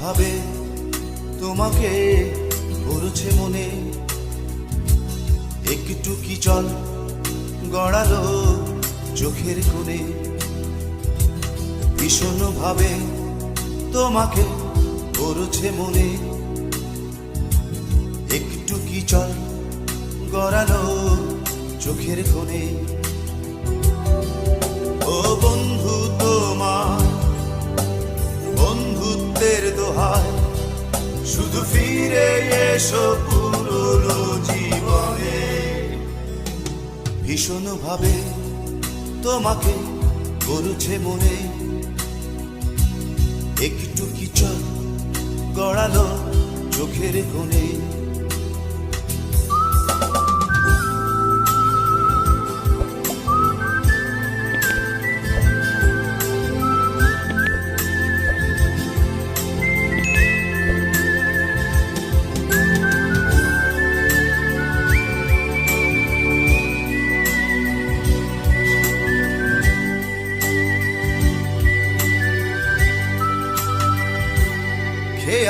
ভাবে তোমাকে পড়ছে মনে। একটু কি চল গড়ালো চোখের কোণে? ভীষণ ভাবে তোমাকে পড়ছে মনে। একটু কি চল গড়ালো চোখের কোণে? শুধু ফিরে এসো পুরনো জীবনে। ভীষণ ভাবে তোমাকে করছে মনে। একটু কি চল গড়ালো চোখের কোণে?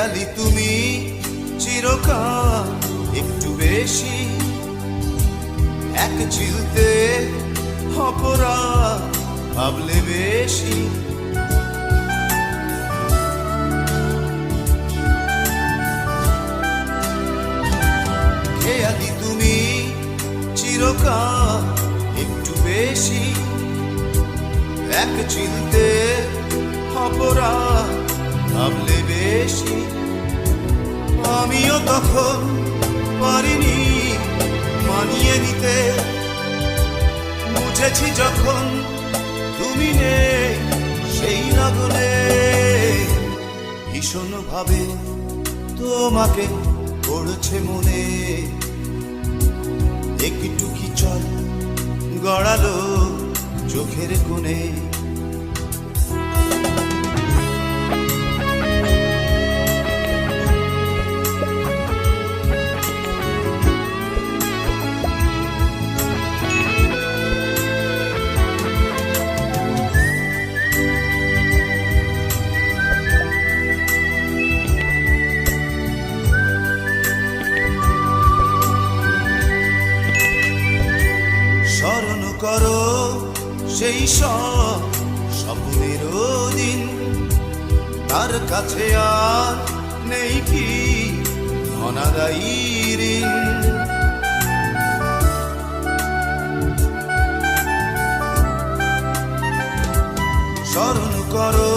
খেয়ালি তুমি চিরকাল একটু বেশি। এক চিলতে অপরাধ ভাবলে বেশি। খেয়ালি তুমি চিরকাল একটু বেশি। এক চিলতে অপরাধ ভাবলে বেশি আমিও তখন পারিনি মানিয়ে নিতে। বুঝেছি যখন তুমি নেই সেই লগনে ভীষণ ভাবে তোমাকে পড়ছে মনে। একটু কি চল গড়ালো চোখের কোণে। স্বপ্নের দিন। তার কাছে আর নেই কি অনাদায়ী স্মরণ করো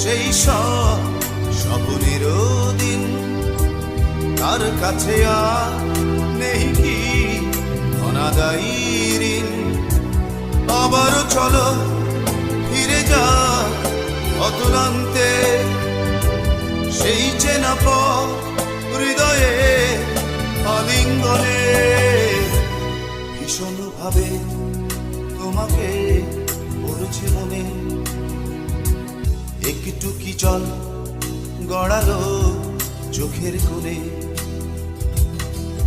সেই সব দিন। তার কাছে আর নেই কি অনাদায়ী চলো, ফিরে যা অতুলান্তে। সেই চেনা পথ হৃদয়ে, আলিঙ্গনে। ভীষণ ভাবে তোমাকে পড়ছে মনে। একটু কি চল গড়ালো চোখের কোণে?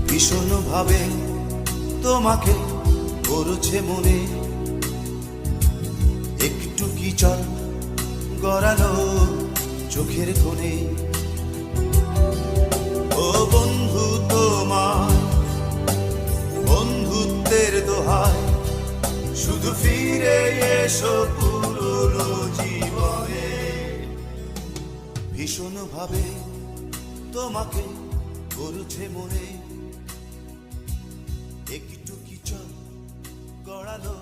ভীষণ ভাবে তোমাকে করছে মনে। চল গড়ালো চোখের কোণে। ও বন্ধু তোমার, বন্ধুত্বের দোহায়, শুধু ফিরে এসো পুরনো জীবনে। ভীষণ ভাবে তোমাকে করছে মনে। একটু কি চল গড়ালো